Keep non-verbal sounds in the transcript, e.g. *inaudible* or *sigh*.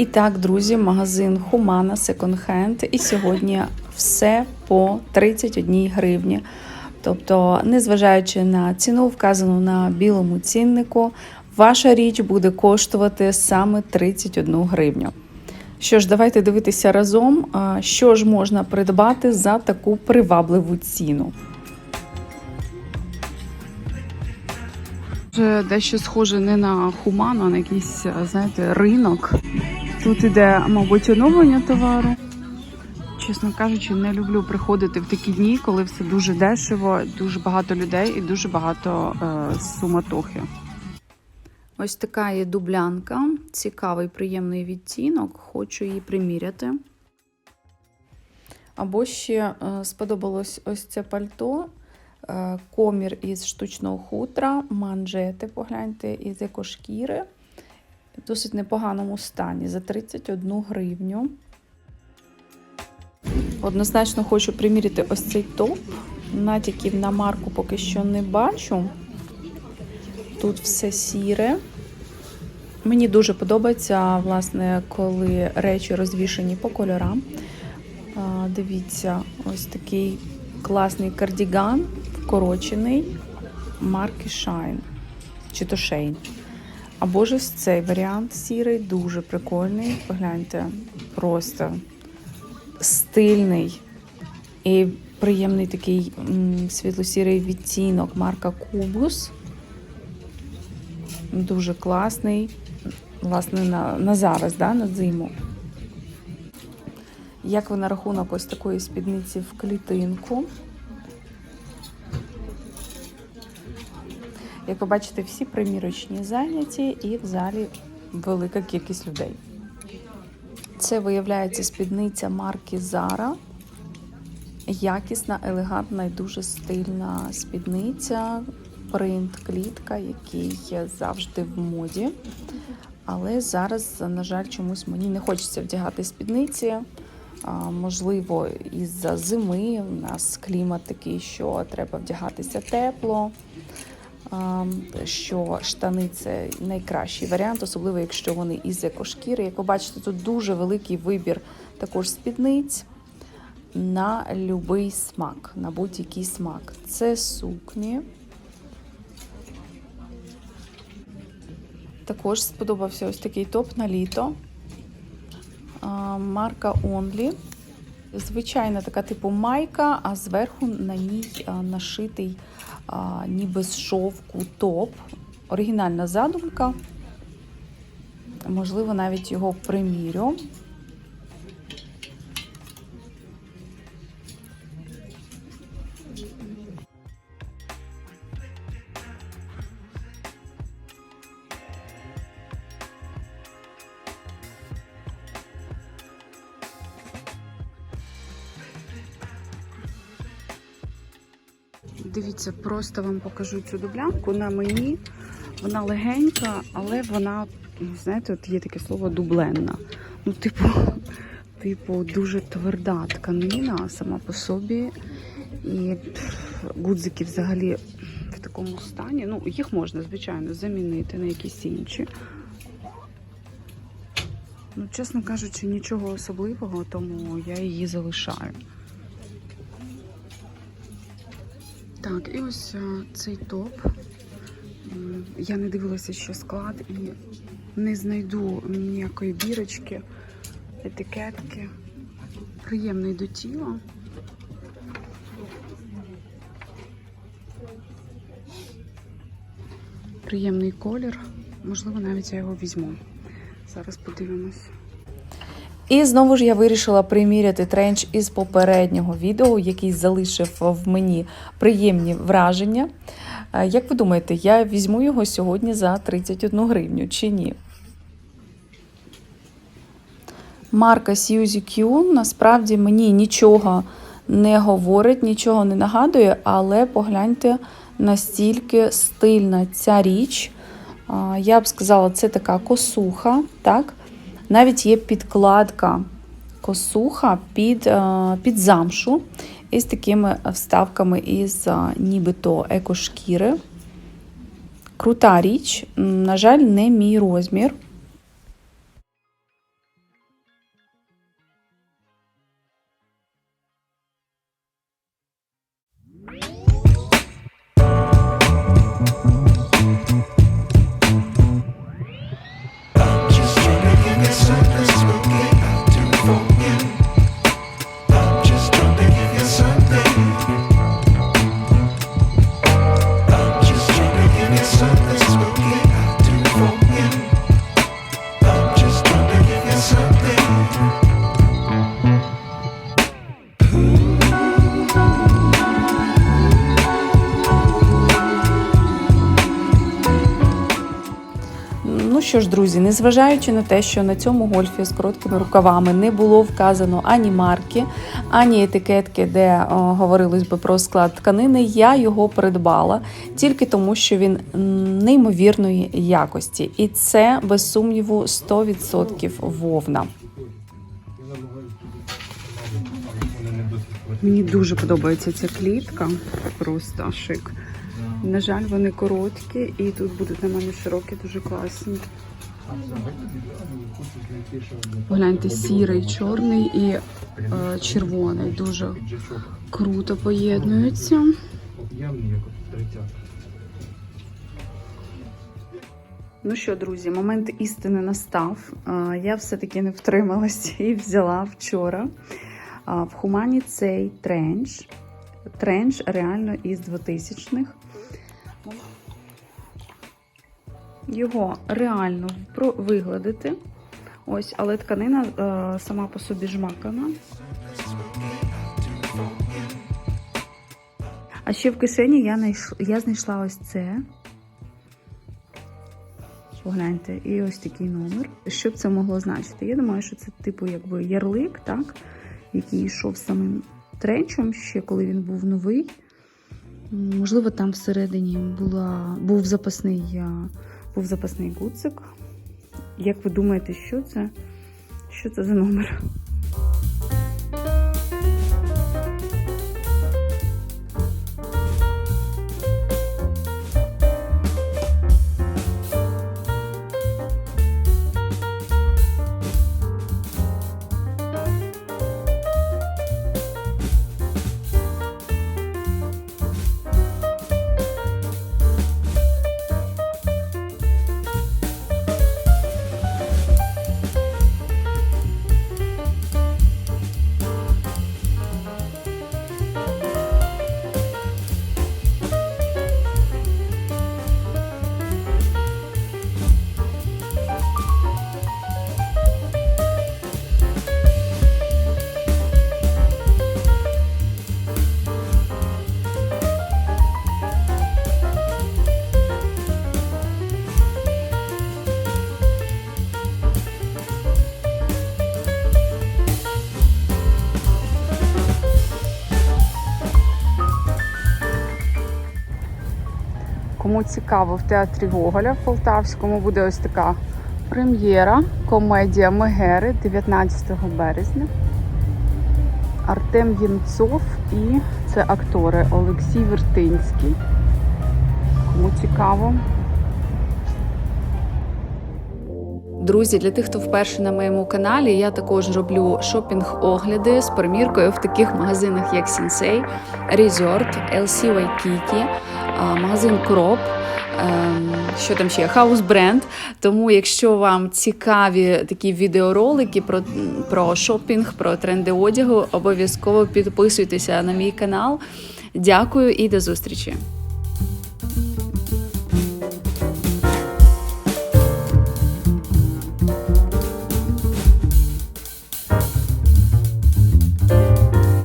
І так, друзі, магазин Humana Second Hand. І сьогодні все по 31 гривні. Тобто, незважаючи на ціну, вказану на білому ціннику, ваша річ буде коштувати саме 31 гривню. Що ж, давайте дивитися разом, що ж можна придбати за таку привабливу ціну. Дещо схоже не на хуману, а на якийсь, знаєте, ринок. Тут іде, мабуть, оновлення товару. Чесно кажучи, не люблю приходити в такі дні, коли все дуже дешево, дуже багато людей і дуже багато е, суматохи. Ось така є дублянка, цікавий, приємний відтінок, хочу її приміряти. Або ще е, сподобалось ось це пальто, е, комір із штучного хутра, манжети, погляньте, із екошкіри. В досить непоганому стані за 31 гривню. Однозначно хочу приміряти ось цей топ. Натяків на марку поки що не бачу. Тут все сіре. Мені дуже подобається, власне, коли речі розвішені по кольорам. Дивіться, ось такий класний кардіган, вкорочений марки Shine чи то Shane. Або ж ось цей варіант сірий, дуже прикольний. Погляньте, просто стильний і приємний такий світло-сірий відтінок марка Кубус. Дуже класний. Власне, на, на зараз, да, на зиму. Як ви на рахунок ось такої спідниці в клітинку? Як ви бачите, всі примірочні зайняті і в залі велика кількість людей. Це виявляється спідниця марки Zara. Якісна, елегантна і дуже стильна спідниця, принт клітка, який є завжди в моді. Але зараз, на жаль, чомусь мені не хочеться вдягати спідниці. Можливо, із-за зими у нас клімат такий, що треба вдягатися тепло. Що штани це найкращий варіант, особливо якщо вони із екошкіри. Як ви бачите, тут дуже великий вибір також спідниць на будь-який смак, на будь-який смак. Це сукні. Також сподобався ось такий топ на літо. Марка Only. Звичайна така типу майка, а зверху на ній нашитий а, ніби з шовку топ. Оригінальна задумка. Можливо, навіть його примірю. Дивіться, просто вам покажу цю дублянку на мені. Вона легенька, але вона, знаєте, от є таке слово дубленна. Ну, типу, *laughs* типу, дуже тверда тканина сама по собі. І гудзики взагалі в такому стані. Ну, їх можна, звичайно, замінити на якісь інші. Ну, чесно кажучи, нічого особливого, тому я її залишаю. Так, і ось е, цей топ. Я не дивилася, що склад, і не знайду ніякої бірочки, етикетки. Приємний до тіла. Приємний колір. Можливо, навіть я його візьму. Зараз подивимось. І знову ж я вирішила приміряти тренч із попереднього відео, який залишив в мені приємні враження. Е, Як ви думаєте, я візьму його сьогодні за 31 гривню чи ні? Марка Suzy Q насправді мені нічого не говорить, нічого не нагадує, але погляньте, настільки стильна ця річ. Я б сказала, це така косуха, так? Навіть є підкладка косуха під, е, під замшу із такими вставками із е, нібито екошкіри. Крута річ, на жаль, не мій розмір. Ну що ж, друзі, незважаючи на те, що на цьому гольфі з короткими рукавами не було вказано ані марки, ані етикетки, де о, говорилось би про склад тканини, я його придбала тільки тому, що він неймовірної якості, і це без сумніву 100% вовна. Мені дуже подобається ця клітка, просто шик. На жаль, вони короткі і тут будуть на мене широкі, дуже класні. Погляньте, сірий, чорний і е, червоний. Дуже круто поєднуються. Ну що, друзі, момент істини настав. Я все-таки не втрималась і взяла вчора в Хумані цей тренч. Тренч реально із 2000-х. Його реально вигладити. Ось, але тканина е, сама по собі жмакана. А ще в кишені я, знайш- я знайшла ось це. Погляньте, і ось такий номер. Що б це могло значити? Я думаю, що це типу якби ярлик, так? який йшов самим тренчем, ще коли він був новий. Можливо, там всередині була, був запасний, а, був запасний гудзик. Як ви думаєте, що це? Що це за номер? Цікаво, в театрі Гоголя в Полтавському буде ось така прем'єра, комедія Мегери 19 березня. Артем Ємцов і це актори Олексій Вертинський. Кому цікаво. Друзі, для тих, хто вперше на моєму каналі, я також роблю шопінг-огляди з приміркою в таких магазинах, як Sensei, Resort, LC Waikiki, магазин Crop, ем, що там ще хаус бренд. Тому, якщо вам цікаві такі відеоролики про, про шопінг, про тренди одягу, обов'язково підписуйтеся на мій канал. Дякую і до зустрічі!